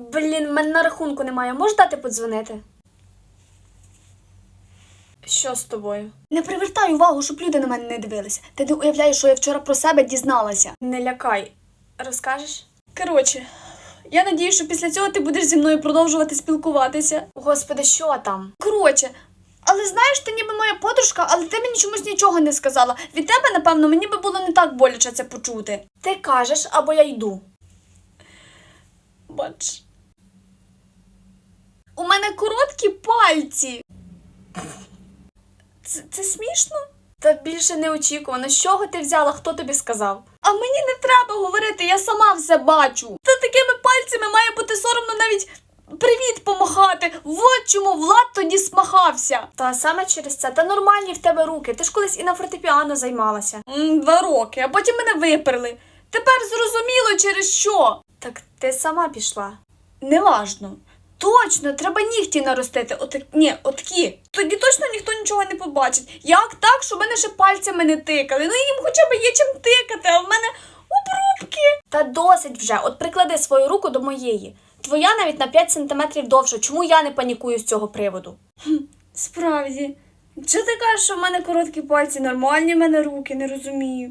Блін, в мене на рахунку немає. Можеш дати подзвонити? Що з тобою? Не привертай увагу, щоб люди на мене не дивилися. Ти не уявляєш, що я вчора про себе дізналася. Не лякай. Розкажеш? Коротше, я надію, що після цього ти будеш зі мною продовжувати спілкуватися. Господи, що там? Коротше, але знаєш, ти ніби моя подружка, але ти мені чомусь нічого не сказала. Від тебе, напевно, мені би було не так боляче це почути. Ти кажеш, або я йду. Бач. У мене короткі пальці. Це, це смішно? Та більше неочікувано. З чого ти взяла? Хто тобі сказав? А мені не треба говорити, я сама все бачу. Та такими пальцями має бути соромно навіть привіт помахати. Вот чому Влад тоді смахався. Та саме через це. Та нормальні в тебе руки. Ти ж колись і на фортепіано займалася. Два роки, а потім мене виперли. Тепер зрозуміло через що. Так ти сама пішла. Неважно. Точно, треба нігті наростити. Отак, ні, отакі. Тоді точно ніхто нічого не побачить. Як так, щоб мене ще пальцями не тикали? Ну їм хоча б є чим тикати, а в мене обрубки. Та досить вже. От приклади свою руку до моєї. Твоя навіть на 5 сантиметрів довше. Чому я не панікую з цього приводу? Справді. Чи ти кажеш, що в мене короткі пальці, нормальні в мене руки, не розумію.